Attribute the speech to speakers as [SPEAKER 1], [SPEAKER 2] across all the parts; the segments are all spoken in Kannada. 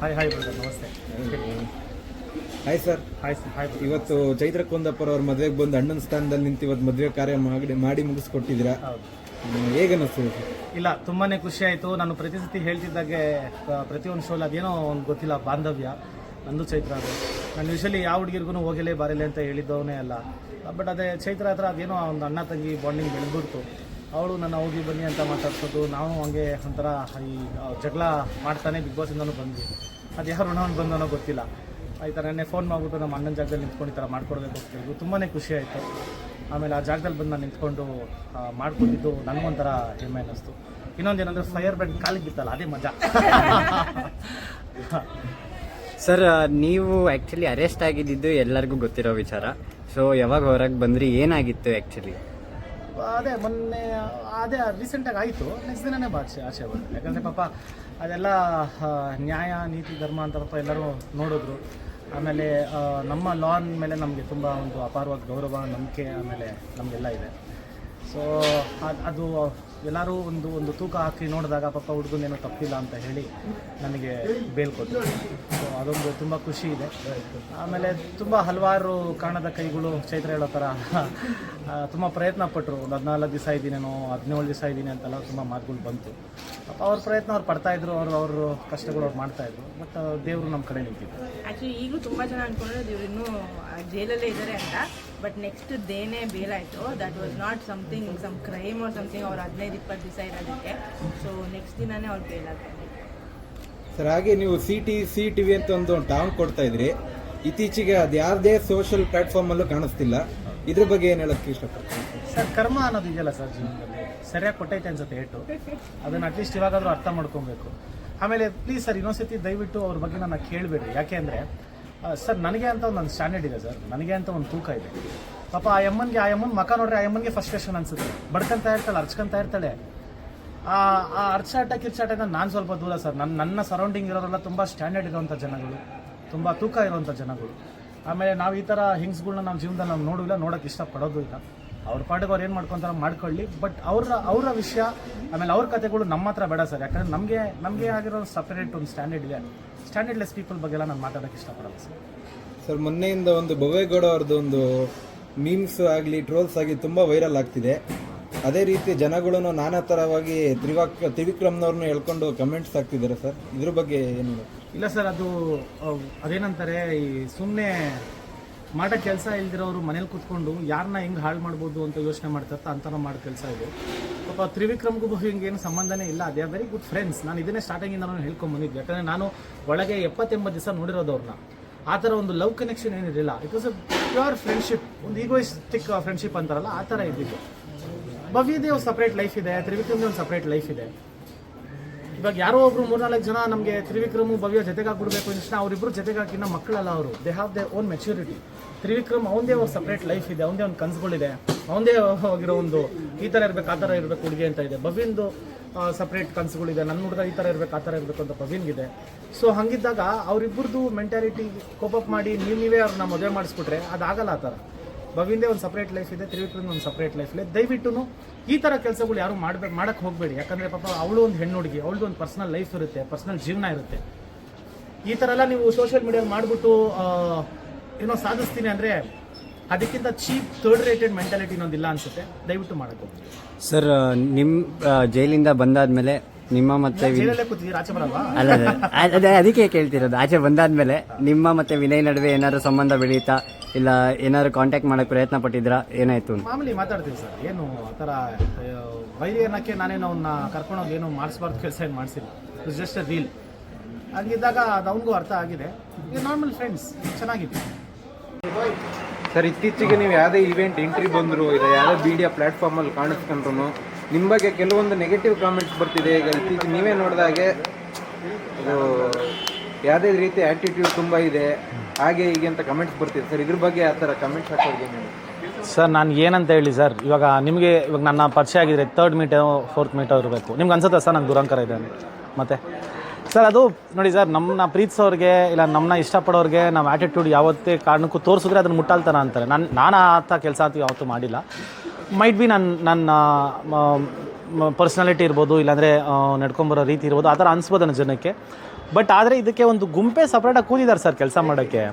[SPEAKER 1] ಹಾಯ್ ಹಾಯ್ ಬ್ರದರ್ ನಮಸ್ತೆ
[SPEAKER 2] ಹಾಯ್ ಸರ್
[SPEAKER 1] ಹಾಯ್ ಹಾಯ್
[SPEAKER 2] ಇವತ್ತು ಚೈತ್ರ ಕುಂದಪ್ಪರ್ ಅವ್ರ ಮದುವೆಗೆ ಬಂದು ಅಣ್ಣನ ಸ್ಥಾನದಲ್ಲಿ ನಿಂತು ಇವತ್ತು ಮದುವೆ ಕಾರ್ಯ ಮಾಡಿ ಮಾಡಿ ಮುಗಿಸ್ಕೊಟ್ಟಿದ್ದೀರಾ? ಹೇಗನ್ನಿಸ್ತು
[SPEAKER 1] ಇಲ್ಲ ತುಂಬಾನೇ ಖುಷಿ ಆಯಿತು. ನಾನು ಪ್ರತಿ ಸತಿ ಹೇಳ್ತಿದ್ದಾಗೆ ಪ್ರತಿಯೊಂದು ಶೋಲ್ ಅದೇನೋ ಒಂದು ಗೊತ್ತಿಲ್ಲ ಬಾಂಧವ್ಯ. ನಂದು ಚೈತ್ರ ಅದು. ನಾನು ಯೂಶಲಿ ಯಾವ ಹುಡುಗಿರ್ಗೂ ಹೋಗಲೇ ಬಾರಿಲ್ಲ ಅಂತ ಹೇಳಿದ್ದವನೇ ಅಲ್ಲ. ಬಟ್ ಅದೇ ಚೈತ್ರ ಹತ್ರ ಅದೇನೋ ಒಂದು ಅಣ್ಣ ತಂಗಿ ಬಾಂಡಿಂಗ್ ಬೆಳೆದ್ಬಿಡ್ತು. ಅವಳು ನನ್ನ ಹೋಗಿ ಬನ್ನಿ ಅಂತ ಮಾತಾಡ್ಸೋದು, ನಾನು ಹಂಗೆ ಒಂಥರ ಈ ಜಗಳ ಮಾಡ್ತಾನೆ ಬಿಗ್ ಬಾಸಿಂದನೂ ಬಂದ್ವಿ. ಅದು ಯಾರು ಋಣವನ್ನು ಬಂದನೋ ಗೊತ್ತಿಲ್ಲ. ಈ ಥರ ನೆನ್ನೆ ಫೋನ್ ಮಾಡಿಬಿಟ್ಟು ನಮ್ಮ ಅಣ್ಣನ ಜಾಗದಲ್ಲಿ ನಿಂತ್ಕೊಂಡು ಈ ಥರ ಮಾಡ್ಕೊಡ್ಬೇಕು ಅಂತ ಹೇಳಿದ್ರು ತುಂಬಾ ಖುಷಿ ಆಯಿತು. ಆಮೇಲೆ ಆ ಜಾಗದಲ್ಲಿ ಬಂದು ನಾನು ನಿಂತ್ಕೊಂಡು ಮಾಡ್ಕೊಂಡಿದ್ದು ನನಗೊಂಥರ ಹೆಮ್ಮೆ ಅನ್ನಿಸ್ತು. ಇನ್ನೊಂದೇನಂದ್ರೆ ಫೈರ್ ಬ್ಯಾಂಡ್ ಕಾಲಿಗೆ ಬಿತ್ತಲ್ಲ, ಅದೇ ಮಜಾ.
[SPEAKER 3] ಸರ್ ನೀವು ಆ್ಯಕ್ಚುಲಿ ಅರೆಸ್ಟ್ ಆಗಿದ್ದು ಎಲ್ಲರಿಗೂ ಗೊತ್ತಿರೋ ವಿಚಾರ. ಸೊ ಯಾವಾಗ ಹೊರಗೆ ಬಂದ್ರಿ, ಏನಾಗಿತ್ತು ಆ್ಯಕ್ಚುಲಿ
[SPEAKER 1] ಅದೇ ಮೊನ್ನೆ, ಅದೇ ರೀಸೆಂಟಾಗಿ ಆಯಿತು. ನೆಕ್ಸ್ಟ್ ದಿನನೇ ಬಾಚೆ ಆಚೆ ಬಂದರು ಯಾಕಂದರೆ ಪಾಪ ಅದೆಲ್ಲ ನ್ಯಾಯ, ನೀತಿ, ಧರ್ಮ ಅಂತ ಪಾಪ ಎಲ್ಲರೂ ನೋಡಿದ್ರು. ಆಮೇಲೆ ನಮ್ಮ ಲಾನ್ ಮೇಲೆ ನಮಗೆ ತುಂಬ ಒಂದು ಅಪಾರವಾದ ಗೌರವ, ನಂಬಿಕೆ ಆಮೇಲೆ ನಮಗೆಲ್ಲ ಇದೆ. ಸೊ ಅದು ಎಲ್ಲರೂ ಒಂದು ಒಂದು ತೂಕ ಹಾಕಿ ನೋಡಿದಾಗ ಪಾಪ ಹುಡುಗನೇನೋ ತಪ್ಪಿಲ್ಲ ಅಂತ ಹೇಳಿ ನನಗೆ ಬೇಲ್ ಕೊಟ್ಟರು ಸೊ ಅದೊಂದು ತುಂಬ ಖುಷಿ ಇದೆ. ಆಮೇಲೆ ತುಂಬ ಹಲವಾರು ಕಾಣದ ಕೈಗಳು ಚೈತ್ರ ಹೇಳೋ ಥರ ತುಂಬ ಪ್ರಯತ್ನ ಪಟ್ಟರು ಒಂದು ಹದಿನಾಲ್ಕು ದಿವಸ ಇದ್ದೀನೇನೋ, ಹದಿನೇಳು ದಿವಸ ಇದ್ದೀನಿ ಅಂತೆಲ್ಲ ತುಂಬ ಮಾತುಗಳು ಬಂತು. ಪಾಪ ಅವ್ರ ಪ್ರಯತ್ನ ಅವ್ರು ಪಡ್ತಾಯಿದ್ರು ಅವರು ಅವ್ರ ಕಷ್ಟಗಳು ಅವ್ರು ಮಾಡ್ತಾಯಿದ್ರು ಬಟ್ ದೇವರು ನಮ್ಮ ಕಡೆ ನಿಂತಿದ್ರು.
[SPEAKER 4] ಆ್ಯಕ್ಚುಲಿ ಈಗಲೂ ತುಂಬ ಜನ ಅನ್ಕೊಂಡ್ರೆ ಇವ್ರು ಇನ್ನೂ ಜೈಲಲ್ಲೇ ಇದ್ದಾರೆ ಅಂತ. ಬಟ್ ನೆಕ್ಸ್ಟ್ ದೇನೇ ಬೇಲಾಯಿತು that was not something some crime or something ಅವ್ರು ಹದಿನೈದು ಇಪ್ಪತ್ತು ದಿವಸ ಇರೋದಕ್ಕೆ. ಸೊ ನೆಕ್ಸ್ಟ್ ದಿನನೇ ಅವ್ರು ಬೇಲಾಗ್ತಾರೆ
[SPEAKER 2] ಸರ್ ಹಾಗೆ ನೀವು C T C T V ಅಂತ ಒಂದು ಟಾಂಗ್ ಕೊಡ್ತಾ ಇದ್ರಿ. ಇತ್ತೀಚೆಗೆ ಅದು ಯಾವುದೇ ಸೋಷಿಯಲ್ ಪ್ಲಾಟ್ಫಾರ್ಮ್ ಅಲ್ಲೂ ಕಾಣಿಸ್ತಿಲ್ಲ. ಇದ್ರ ಬಗ್ಗೆ ಏನು ಹೇಳೋಕ್ಕೆ ಇಷ್ಟಪಡ್ತೀನಿ
[SPEAKER 1] ಸರ್ ಕರ್ಮ ಅನ್ನೋದು ಇದೆಯಲ್ಲ ಸರ್ ಜೀವನದಲ್ಲಿ? ಸರಿಯಾಗಿ ಕೊಟ್ಟೈತೆ ಅನ್ಸುತ್ತೆ ಏಟು. ಅದನ್ನು ಅಟ್ಲೀಸ್ಟ್ ಇವಾಗಾದರೂ ಅರ್ಥ ಮಾಡ್ಕೊಬೇಕು. ಆಮೇಲೆ ಪ್ಲೀಸ್ ಸರ್ ಇನ್ನೊಂದ್ಸತಿ ದಯವಿಟ್ಟು ಅವ್ರ ಬಗ್ಗೆ ನನ್ನ ಕೇಳಬೇಡಿ. ಯಾಕೆ ಅಂದರೆ ಸರ್ ನನಗೆ ಅಂತ ಒಂದು ಸ್ಟ್ಯಾಂಡರ್ಡ್ ಇದೆ ಸರ್ ನನಗೆ ಅಂತ ಒಂದು ತೂಕ ಇದೆ. ಪಾಪ ಆ ಅಮ್ಮನಿಗೆ, ಆ ಅಮ್ಮನ ಮಕ ನೋಡ್ರಿ ಆ ಅಮ್ಮನಿಗೆ ಫಸ್ಟ್ರೇಷನ್ ಅನ್ಸುತ್ತೆ. ಬಡ್ಕಂತ ಇರ್ತಾಳೆ ಅರ್ಚ್ಕೊಂತ ಇರ್ತಾಳೆ. ಆ ಆ ಅರ್ಚಾಟ ಕಿರ್ಚಾಟದಿಂದ ನಾನು ಸ್ವಲ್ಪ ದೂರ ಸರ್. ನನ್ನ ನನ್ನ ಸರೌಂಡಿಂಗ್ ಇರೋರೆಲ್ಲ ತುಂಬ ಸ್ಟ್ಯಾಂಡರ್ಡ್ ಇರುವಂಥ ಜನಗಳು. ತುಂಬ ತೂಕ ಇರುವಂಥ ಜನಗಳು. ಆಮೇಲೆ ನಾವು ಈ ಥರ ಹಿಂಗ್ಸ್ಗಳನ್ನ ನಮ್ಮ ಜೀವನದಲ್ಲಿ ನಾವು ನೋಡಿಲ್ಲ ನೋಡೋಕೆ ಇಷ್ಟಪಡೋದು ಇಲ್ಲ. ಅವ್ರ ಪಾಟಿಗೆ ಅವ್ರು ಏನು ಮಾಡ್ಕೊತಾರ ಮಾಡ್ಕೊಳ್ಳಿ. ಬಟ್ ಅವರ ಅವರ ವಿಷಯ, ಆಮೇಲೆ ಅವ್ರ ಕತೆಗಳು ನಮ್ಮ ಹತ್ರ ಬೇಡ ಸರ್. ಯಾಕಂದ್ರೆ ನಮಗೆ ನಮಗೆ ಆಗಿರೋ ಸಪ್ರೇಟ್ ಒಂದು ಸ್ಟ್ಯಾಂಡರ್ಡ್ ಇದೆ. ಸ್ಟ್ಯಾಂಡರ್ಡ್ಲೆಸ್ ಪೀಪಲ್ ಬಗ್ಗೆ ಎಲ್ಲ ನಾನು ಮಾತಾಡೋಕ್ಕೆ ಇಷ್ಟಪಡಲ್ಲ ಸರ್.
[SPEAKER 2] ಸರ್, ಮೊನ್ನೆಯಿಂದ ಒಂದು ಬೊವೇಗೌಡ ಅವ್ರದ್ದು ಒಂದು ಮೀಮ್ಸ್ ಆಗಲಿ ಟ್ರೋಲ್ಸ್ ಆಗಿ ತುಂಬ ವೈರಲ್ ಆಗ್ತಿದೆ. ಅದೇ ರೀತಿ ಜನಗಳು ನಾನಾ ಥರವಾಗಿ ತ್ರಿವಾಕ್, ತ್ರಿವಿಕ್ರಮ್ನವ್ರನ್ನ ಹೇಳ್ಕೊಂಡು ಕಮೆಂಟ್ಸ್ ಆಗ್ತಿದ್ದಾರೆ ಸರ್ ಇದ್ರ ಬಗ್ಗೆ ಏನು
[SPEAKER 1] ಇಲ್ಲ ಸರ್ ಅದು ಅದೇನಂತಾರೆ, ಈ ಸುಮ್ಮನೆ ಮಾಡೋ ಕೆಲಸ ಇಲ್ದಿರೋರು ಮನೇಲಿ ಕೂತ್ಕೊಂಡು ಯಾರನ್ನ ಹೆಂಗೆ ಹಾಳು ಮಾಡ್ಬೋದು ಅಂತ ಯೋಚನೆ ಮಾಡ್ತಾರೆ ಅಂತಾರ ಮಾಡೋ ಕೆಲಸ ಇದು. ಪಾಪ ತ್ರಿವಿಕ್ರಮ್ಗೂ ಹಿಂಗೆ ಏನು ಸಂಬಂಧನೇ ಇಲ್ಲ. ಅದೇ ವೆರಿ ಗುಡ್ ಫ್ರೆಂಡ್ಸ್ ನಾನು ಇದನ್ನೇ ಸ್ಟಾರ್ಟಿಂಗಿಂದ ನಾನು ಹೇಳ್ಕೊಂಬಂದಿದ್ದೆ ಯಾಕಂದರೆ ನಾನು ಒಳಗೆ ಎಪ್ಪತ್ತೆಂಬತ್ತು ದಿವಸ ನೋಡಿರೋದು ಅವ್ರನ್ನ ಆ ಥರ ಒಂದು love connection ಏನಿರಲಿಲ್ಲ. It was a pure friendship ಒಂದು ಈಗೋಯಿಸ್ಟಿಕ್ ಫ್ರೆಂಡ್ಶಿಪ್ ಅಂತಾರಲ್ಲ, ಆ ಥರ ಇದ್ದಿದ್ದು. ಭವ್ಯದೇ ಒಂದು ಸಪ್ರೇಟ್ ಲೈಫ್ ಇದೆ ತ್ರಿವಿಕ್ರಮ್ದೇ ಒಂದು ಸಪ್ರೇಟ್ ಲೈಫ್ ಇದೆ. ಇವಾಗ ಯಾರೋ ಒಬ್ರು ಮೂರ್ನಾಲ್ಕು ಜನ ನಮಗೆ ತ್ರಿವಿಕ್ರಮ್, ಭವ್ಯ ಜೊತೆಗೆ ಹಾಕ್ಬಿಡ್ಬೇಕು ಅಂತ ಅವರಿಬ್ರು ಜೊತೆಗೆ ಹಾಕಿನ ಮಕ್ಕಳಲ್ಲ ಅವರು. They have their own maturity Trivikram, ಅವನದೇ ಒಂದು ಸಪ್ರೇಟ್ ಲೈಫ್ ಇದೆ, ಅವನದೇ ಒಂದು ಕನಸುಗಳಿದೆ. ಅವನದೇ ಹೋಗಿರೋ ಒಂದು ಈ ಥರ ಇರಬೇಕು, ಆ ಥರ ಇರಬೇಕು ಹುಡುಗಿ ಅಂತ ಇದೆ. ಬಬಿಂದು ಸಪ್ರೇಟ್ ಕನಸುಗಳಿದೆ. ನನ್ನ ಹುಡುಗ ಈ ಥರ ಇರಬೇಕು, ಆ ಥರ ಇರಬೇಕು ಅಂತ ಭವ್ಯನ್ಗಿದೆ ಸೊ ಹಂಗಿದ್ದಾಗ ಅವರಿಬ್ಬರದು ಮೆಂಟಾಲಿಟಿ ಕೋಪಪ್ ಮಾಡಿ ನೀವು, ನೀವೇ ಅವ್ರನ್ನ ಮದುವೆ ಮಾಡಿಸ್ಬಿಟ್ರೆ ಅದಾಗಲ್ಲ ಆ ಥರ ಬವಿಂದೇ ಒಂದು ಸಪ್ರೇಟ್ ಲೈಫ್ ಇದೆ ತ್ರಿವಿಕ್ರಮ್ ಒಂದು ಸಪ್ರೇಟ್ ಲೈಫ್ ಇದೆ. ದಯವಿಟ್ಟು ಈ ಥರ ಕೆಲಸಗಳು ಯಾರು ಮಾಡ್ಬೇಕು ಮಾಡೋಕ್ಕೆ ಹೋಗಬೇಡಿ. ಯಾಕಂದರೆ ಪಾಪ ಅವಳು ಒಂದು ಹೆಣ್ಣು ಹುಡುಗಿ ಅವಳದು ಒಂದು ಪರ್ಸನಲ್ ಲೈಫ್ ಇರುತ್ತೆ ಪರ್ಸನಲ್ ಜೀವನ ಇರುತ್ತೆ. ಈ ಥರ ಎಲ್ಲ ನೀವು ಸೋಷಿಯಲ್ ಮೀಡಿಯಲ್ಲಿ ಮಾಡಿಬಿಟ್ಟು ಏನೋ ಸಾಧಿಸ್ತೀನಿ ಅಂದರೆ ಅದಕ್ಕಿಂತ ಚೀಪ್ ಥರ್ಡ್ ರೇಟೆಡ್ ಮೆಂಟಾಲಿಟಿ ಇನ್ನೊಂದಿಲ್ಲ ಅನ್ಸುತ್ತೆ. ದಯವಿಟ್ಟು ಮಾಡೋದು.
[SPEAKER 3] ಸರ್ ನಿಮ್ಮ ಜೈಲಿಂದ ಬಂದಾದ್ಮೇಲೆ ನಿಮ್ಮ ಮತ್ತೆ ವಿನ್-
[SPEAKER 1] ಜೈಲಲ್ಲೇ ಕೂತಿದ್ದೀರಾ? ಆಚೆ ಬರಲ್ವಾ?
[SPEAKER 3] ಅಲ್ಲ ಅಲ್ಲ, ಅದ್- ಅದೇ ಅದಕ್ಕೆ ಕೇಳ್ತಿರೋದು. ಆಚೆ ಬಂದಾದ್ಮೇಲೆ ನಿಮ್ಮ ಮತ್ತೆ ವಿನಯ್ ನಡುವೆ ಏನಾದ್ರು ಸಂಬಂಧ ಬೆಳೀತಾ ಇಲ್ಲ ಏನಾದ್ರು ಕಾಂಟ್ಯಾಕ್ಟ್ ಮಾಡಕ್ ಪ್ರಯತ್ನ ಪಟ್ಟಿದ್ರಾ ಏನಾಯ್ತು ಅಂತ.
[SPEAKER 1] ಮಾಮೂಲಿ ಮಾತಾಡ್ತೀವಿ ಸರ್. ಏನು ಆ ಥರ ವೈರಿ ಅನ್ನೋಕ್ಕೆ ನಾನೇನು ಅವನ್ನ ಕರ್ಕೊಂಡೋಗಿ ಏನು ಮಾಡಿಸ್ಬಾರ್ದು ಕೆಲಸ ಏನು ಮಾಡಿಸಿಲ್ಲ. ಇಟ್ಸ್ ಜಸ್ಟ್ ಅ ರೀಲ್ ಹಂಗಿದ್ದಾಗ ಅದು ಅವನಿಗೂ ಅರ್ಥ ಆಗಿದೆ. ನಾರ್ಮಲ್ ಫ್ರೆಂಡ್ಸ್ ಚೆನ್ನಾಗಿದೆ.
[SPEAKER 2] ಸರ್ ಇತ್ತೀಚೆಗೆ ನೀವು ಯಾವುದೇ ಇವೆಂಟ್ ಎಂಟ್ರಿ ಬಂದರು ಇಲ್ಲ ಯಾವುದೇ ಮೀಡಿಯಾ ಪ್ಲಾಟ್ಫಾರ್ಮಲ್ಲಿ ಕಾಣಿಸ್ಕೊಂಡ್ರು ನಿಮ್ಮ ಬಗ್ಗೆ ಕೆಲವೊಂದು ನೆಗೆಟಿವ್ ಕಾಮೆಂಟ್ಸ್ ಬರ್ತಿದೆ. ಈಗ ಇತ್ತೀಚೆಗೆ ನೀವೇ ನೋಡಿದಾಗೆ ಇದು ಯಾವುದೇ ರೀತಿ ಆ್ಯಟಿಟ್ಯೂಡ್ ತುಂಬ ಇದೆ. ಹಾಗೆ ಹೀಗೆ ಅಂತ ಕಮೆಂಟ್ಸ್ ಬರ್ತಿದೆ. ಸರ್ ಇದ್ರ ಬಗ್ಗೆ ಆ ಥರ ಕಮೆಂಟ್ಸ್ ಏನು
[SPEAKER 1] ಸರ್ ನಾನು ಏನಂತ ಹೇಳಿ ಸರ್ ಇವಾಗ ನಿಮಗೆ, ಇವಾಗ ನನ್ನ ಪರಿಚಯ ಆಗಿದ್ರೆ ತರ್ಡ್ ಮೀಟ್ ಫೋರ್ತ್ ಮೀಟ್ ಇರಬೇಕು ನಿಮ್ಗೆ ಅನ್ಸುತ್ತಾ ಸರ್ ನಾನು ದುರಂಕರ ಇದೆ ಮತ್ತೆ? ಸರ್, ಅದು ನೋಡಿ ಸರ್ ನಮ್ಮನ್ನ ಪ್ರೀತಿಸೋರಿಗೆ ಇಲ್ಲ ನಮ್ಮನ್ನ ಇಷ್ಟಪಡೋರಿಗೆ ನಮ್ಮ ಆ್ಯಟಿಟ್ಯೂಡ್ ಯಾವತ್ತೇ ಕಾರಣಕ್ಕೂ ತೋರಿಸಿದ್ರೆ ಅದನ್ನು ಮುಟ್ಟಾಲ್ತಾನ ಅಂತಾರೆ. ನಾನು ನಾನು ಆ ಥರ ಕೆಲಸ ಅಂತೂ ಯಾವತ್ತೂ ಮಾಡಿಲ್ಲ. ಮೈಟ್ ಬಿ ನನ್ನ ನನ್ನ ಪರ್ಸ್ನಾಲಿಟಿ ಇರ್ಬೋದು, ಇಲ್ಲಾಂದರೆ ನಡ್ಕೊಂಬರೋ ರೀತಿ ಇರ್ಬೋದು, ಆ ಥರ ಅನಿಸ್ಬೋದು ನನ್ನ ಜನಕ್ಕೆ ಬಟ್ ಆದರೆ ಇದಕ್ಕೆ ಒಂದು ಗುಂಪೆ ಸಪ್ರೇಟಾಗಿ ಕೂದಿದ್ದಾರೆ ಸರ್ ಕೆಲಸ ಮಾಡೋಕ್ಕೆ.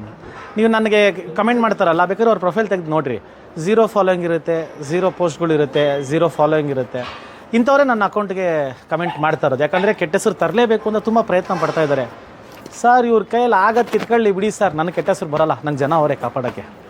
[SPEAKER 1] ನೀವು ನನಗೆ ಕಮೆಂಟ್ ಮಾಡ್ತಾರಲ್ಲ ಬೇಕಾದ್ರೆ ಅವ್ರ ಪ್ರೊಫೈಲ್ ತೆಗೆದು ನೋಡಿರಿ. ಝೀರೋ ಫಾಲೋಯಿಂಗ್ ಇರುತ್ತೆ ಝೀರೋ ಪೋಸ್ಟ್ಗಳಿರುತ್ತೆ ಝೀರೋ ಫಾಲೋಯಿಂಗ್ ಇರುತ್ತೆ. ಇಂಥವರೇ ನನ್ನ ಅಕೌಂಟ್ಗೆ ಕಮೆಂಟ್ ಮಾಡ್ತಾ ಇರೋದು. ಯಾಕಂದರೆ ಕೆಟ್ಟ ಹೆಸರು ತರಲೇಬೇಕು ಅಂತ ತುಂಬ ಪ್ರಯತ್ನ ಪಡ್ತಾ ಇದ್ದಾರೆ. ಸರ್, ಇವ್ರ ಕೈಯಲ್ಲಿ ಆಗತ್ತೆ ತಿತ್ಕೊಳ್ಳಿ ಬಿಡಿ ಸರ್. ನನ್ನ ಕೆಟ್ಟ ಹೆಸರು ಬರೋಲ್ಲ. ನಂಗೆ ಜನ ಅವರೇ ಕಾಪಾಡೋಕ್ಕೆ.